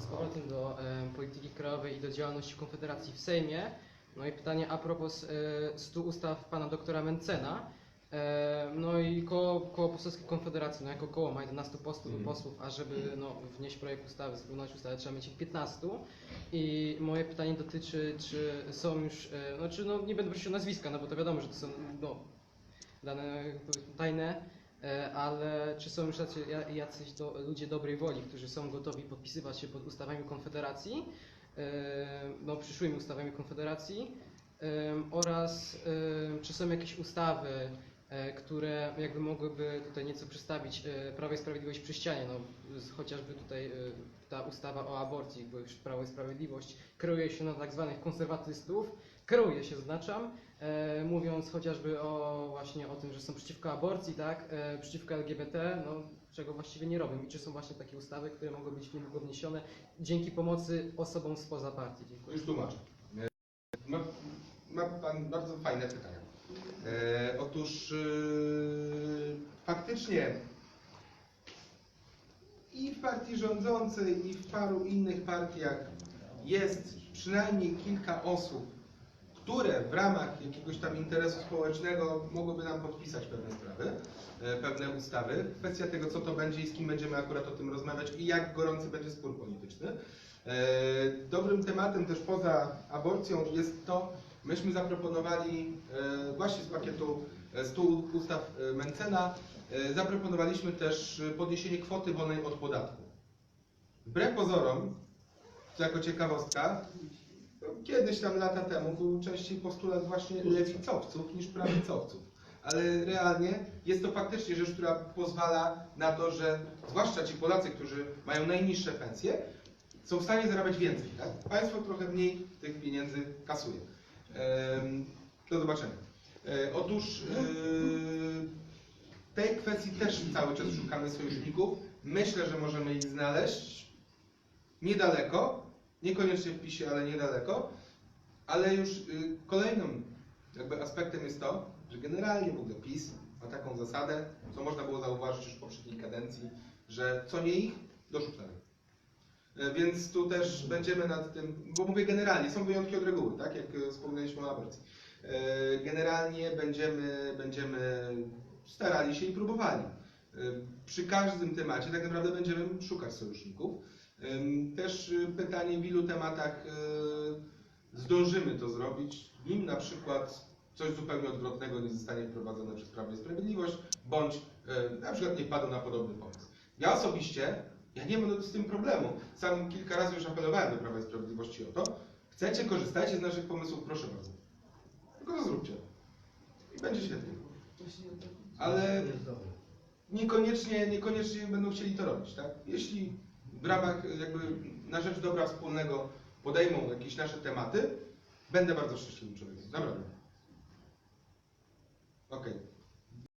z powrotem do e, polityki krajowej i do działalności Konfederacji w Sejmie. No i pytanie a propos e, 100 ustaw pana doktora Mencena. E, no i koło, koło poselskie Konfederacji, no jako koło ma 11 posłów, Mhm. posłów a żeby no, wnieść projekt ustawy, spróbować ustawy, trzeba mieć ich 15. I moje pytanie dotyczy, czy są już, e, no czy no nie będę prosił o nazwiska, no bo to wiadomo, że to są no, dane tajne, ale czy są już jacy, ja- jacyś do, ludzie dobrej woli, którzy są gotowi podpisywać się pod ustawami Konfederacji, e, no przyszłymi ustawami Konfederacji. Em, oraz czy są jakieś ustawy, e, które jakby mogłyby tutaj nieco przedstawić e, Prawo i Sprawiedliwość przy ścianie, no chociażby tutaj e, ta ustawa o aborcji, bo już Prawo i Sprawiedliwość kreuje się na tak zwanych konserwatystów, kreuje się zaznaczam, e, mówiąc chociażby o właśnie o tym, że są przeciwko aborcji, tak, e, przeciwko LGBT, no czego właściwie nie robią i czy są właśnie takie ustawy, które mogą być niedługo wniesione dzięki pomocy osobom spoza partii. Dziękuję. Już tłumaczę. E, Ma, ma Pan bardzo fajne pytania. E, otóż e, faktycznie i w partii rządzącej, i w paru innych partiach jest przynajmniej kilka osób, które w ramach jakiegoś tam interesu społecznego mogłyby nam podpisać pewne sprawy, e, pewne ustawy. Kwestia tego, co to będzie i z kim będziemy akurat o tym rozmawiać i jak gorący będzie spór polityczny. E, Dobrym tematem też poza aborcją jest to, myśmy zaproponowali e, właśnie z pakietu e, 100 ustaw e, Mencena, e, zaproponowaliśmy też e, podniesienie kwoty wolnej od podatku. Wbrew pozorom, jako ciekawostka, kiedyś tam lata temu był częściej postulat właśnie lewicowców niż prawicowców. Ale realnie jest to faktycznie rzecz, która pozwala na to, że zwłaszcza ci Polacy, którzy mają najniższe pensje, są w stanie zarabiać więcej. Tak? Państwo trochę mniej tych pieniędzy kasuje. Do zobaczenia. E, Otóż e, tej kwestii też cały czas szukamy sojuszników. Myślę, że możemy ich znaleźć niedaleko, niekoniecznie w PiSie, ale niedaleko. Ale już y, kolejnym jakby aspektem jest to, że generalnie w ogóle PiS ma taką zasadę, co można było zauważyć już w poprzedniej kadencji, że co nie ich, do szuflady. E, Więc tu też będziemy nad tym, bo mówię generalnie, są wyjątki od reguły, tak jak e, wspomnieliśmy o aborcji. E, Generalnie będziemy, będziemy starali się i próbowali. E, Przy każdym temacie tak naprawdę będziemy szukać sojuszników. Też pytanie, w ilu tematach zdążymy to zrobić, nim na przykład coś zupełnie odwrotnego nie zostanie wprowadzone przez Prawo i Sprawiedliwość, bądź na przykład nie padł na podobny pomysł. Ja osobiście, ja nie mam z tym problemu. Sam kilka razy już apelowałem do Prawa i Sprawiedliwości o to. Chcecie, korzystajcie z naszych pomysłów, proszę bardzo. Tylko to zróbcie. I będzie świetnie. Ale niekoniecznie, niekoniecznie będą chcieli to robić, tak? Jeśli w ramach jakby na rzecz dobra wspólnego podejmą jakieś nasze tematy, będę bardzo szczęśliwym człowiekiem. Naprawdę. Okej.